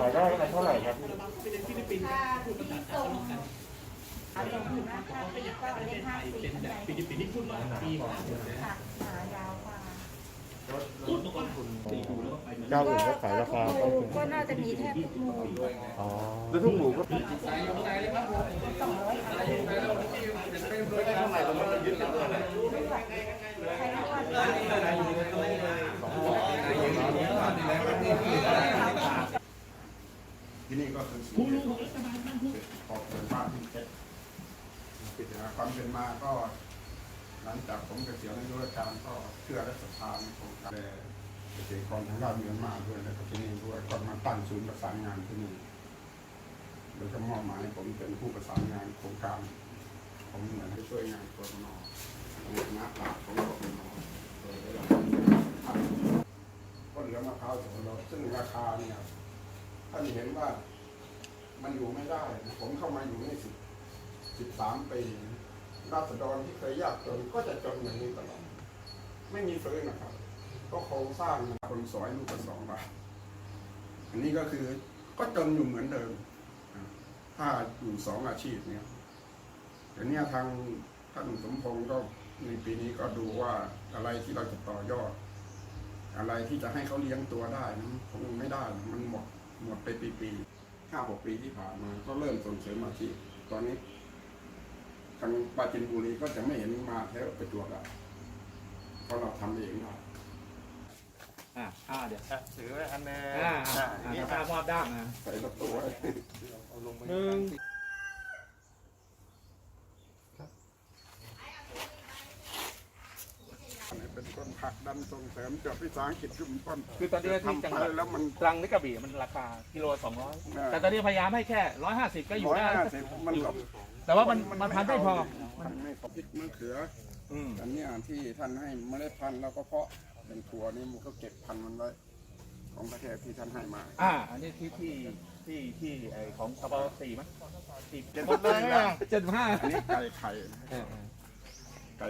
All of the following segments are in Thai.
ขายได้กันเท่าไหร่ครับถ้าที่ส่งเอาส่งถึงนะถ้าปีก็เลขห้าสิบอันใหญ่ฟิลิปปินส์ที่พูดมาปีกว่าค่ะขายาวกว่าเจ้าอื่นก็ขายราคาก็ต้นทุทุกนก็น่าจะมีแทบทุกหมู่อ๋อแล้วทุกหมู่ก็สองร้อยขายใครรู้ว่า ที่นี่ก็คือศูนย์ขอบเกิดบ้านที่เจ็ดปิดนะความเป็นมาก็ หลังจากผมเกษียณอายุราชการก็เชื่อและศรัทธาในโครงการแต่เกษตรกรทางด้านเมียนมาด้วยแล้วก็ที่นี่ด้วยก็มาตั้งศูนย์ประสานงานที่นี่โดยก็มอบหมายให้ผมเป็นผู้ประสานงานโครงการผมเหมือนให้ช่วยงานกรนในคณะหลักของกรนโดยได้รับต้นเหลืองมะพร้าวของเราซึ่งราคาเนี่ยท่านเห็นว่า มันอยู่ไม่ได้ ผมเข้ามาอยู่ในสิบสิบสามปีราษฎรที่เคยยากจนก็จะจนอย่างนี้ตลอด ไม่มีฟื้นนะครับ ก็โครงสร้างคนสอยลูกละสองบาทอันนี้ก็คือก็จนอยู่เหมือนเดิม ถ้าอยู่สองอาชีพเนี่ยแต่เนี่ยทางท่านสมพงศ์ก็ในปีนี้ก็ดูว่าอะไรที่เราจะต่อยอด อะไรที่จะให้เขาเลี้ยงตัวได้นะคงไม่ได้มันหมด ไปปีๆห้าหกปีที่ผ่านมา ก็เริ่มส่งเสริมอาชีพตอนนี้ ทางปราจินบุรีก็จะไม่เห็นมาแถวประจวบแล้วเพราะเราทำเองได้อ่าอ่าเดี๋ยวถือไว้อันนึงอ่าอ่าอ่าอันนี้นี่คตารับมอบด้ามนะใส่ประตูไว้หนึ่งเป็นต้น ผักดันส่งเสริมจดวิสาหกิจชุมชนคือตอนนี้ที่ทำจังไปหวัดแล้วมัน ตรังนี่กระบี่มันราคากิโลสองร้อยเออ แต่ตอนนี้พยายามให้แค่ร้อยห้าสิบก็อยู่ร้อยได้ ห้าสิบมันก็แต่ว่ามันมันพันได้พอมันไม่พอพริกมะเขืออืมอันเนี้ยที่ท่านให้เมล็ดพันธุ์แล้วก็เพาะเป็นถั่วนี่มันก็เก็บพันธุ์มันไว้ของประเทศที่ท่านให้มาอ่าอันนี้ที่ที่ที่ที่ไอของกระเป๋าสี่มั้ยสี่เจ็ดหมดเลยไหมอะเจ็ดห้าอันนี้ไก่ไข่นะเออไก่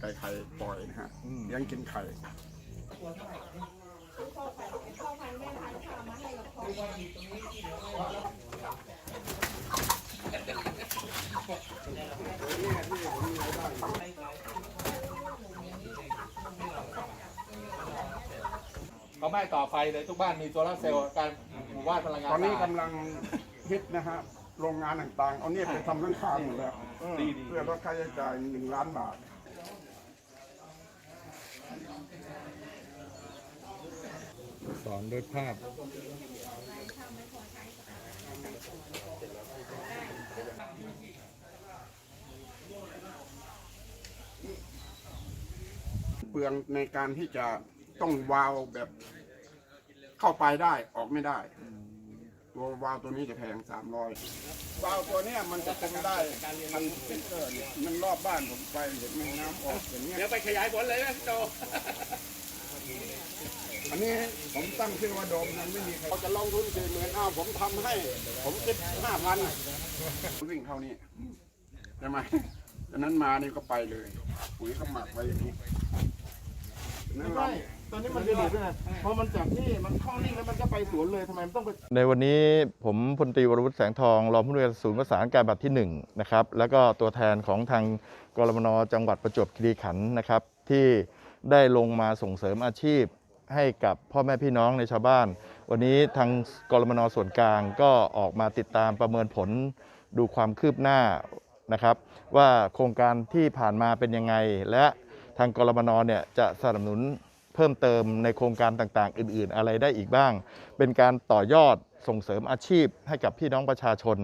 ไก่ไข่ปล่อยนะฮะอืมเลี้ยงกินไข่เขาไม่ต่อไฟเลยทุกบ้านมีโซลาร์เซลล์การหมู่บ้านพลังงานตอนนี้สะกำอาดลังฮิตนะฮะโรงงานต่างๆ เอาเนี่ยไปทำทั้งข้าวหมดแล้วดีดีเพื่อลดค่าใช้จ่ายหนึ่งล้านบาท สอนด้วยภาพเปลืองในการที่จะต้องวาล์วแบบเข้าไปได้ออกไม่ได้ ตัววาล์วตัวนี้จะแพงสามร้อยวาล์วตัวเนี้ยมันจะคุมได้พันลิตรเนี่ยมันรอบบ้านผมไปเห็นแม่น้ำออกอย่างเงี้ยเดี๋ยวไปขยายผลเลยนะโจอันนี้ผมตั้งชื่อว่าโดมนั้นไม่มีใครเขาจะลงทุนสี่หมื่นอ้าวผมทำให้ ผมคิดห้าพันวิ่งเท่านี้ใช่ไหมดังนั้นมานี่ก็ไปเลย ปุ๋ยก็หมักไว้อย่างนี้นั่นแหละต อนนี้มันจะดีด้วยนะพอมันจากที่มันเข้านิ่งแล้วมันก็ไปสวนเลยทำไมมันต้องไปในวันนี้ผมพลตรีวรวุฒิแสงทองรองผู้อำนวยการศูนย์ประสานการบัตรที่1นะครับแล้วก็ตัวแทนของทางกรมนจังหวัดประจวบคีรีขันธ์นะครับ ที่ได้ลงมาส่งเสริมอาชีพให้กับพ่อแม่พี่น้องในชาวบ้าน วันนี้ทางกรมนส่วนกลางก็ออกมาติดตามประเมินผลดูความคืบหน้านะครับ ว่าโครงการที่ผ่านมาเป็นยังไง และทางกรมนเนี่ยจะสนับสนุน เพิ่มเติมในโครงการต่างๆ อื่น ๆ อะไรได้อีกบ้าง เป็นการต่อยอดส่งเสริมอาชีพให้กับพี่น้องประชาชน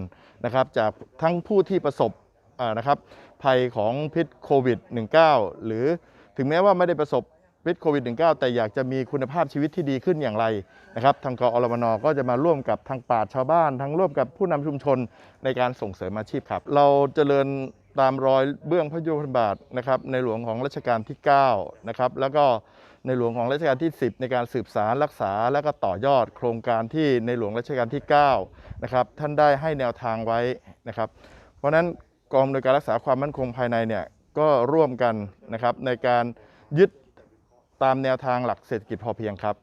นะครับจากทั้งผู้ที่ประสบนะครับภัยของพิษโควิด -19 หรือถึงแม้ว่าไม่ได้ประสบพิษโควิด -19 แต่อยากจะมีคุณภาพชีวิตที่ดีขึ้นอย่างไรนะครับทางกอรมนก็จะมาร่วมกับทางปราชาวบ้าน ทั้งร่วมกับผู้นำชุมชนในการส่งเสริมอาชีพครับ เราจเจริญ ตามรอยเบื้องพระยุคลบาทนะครับในหลวงของรัชกาลที่9นะครับแล้วก็ในหลวงของรัชกาลที่ 10 ในการสืบสารรักษาและก็ต่อยอดโครงการที่ในหลวงรัชกาลที่9นะครับท่านได้ให้แนวทางไว้นะครับ เพราะฉะนั้นกองโดยการรักษาความมั่นคงภายในเนี่ยก็ร่วมกันนะครับในการยึดตามแนวทางหลักเศรษฐกิจพอเพียงครับ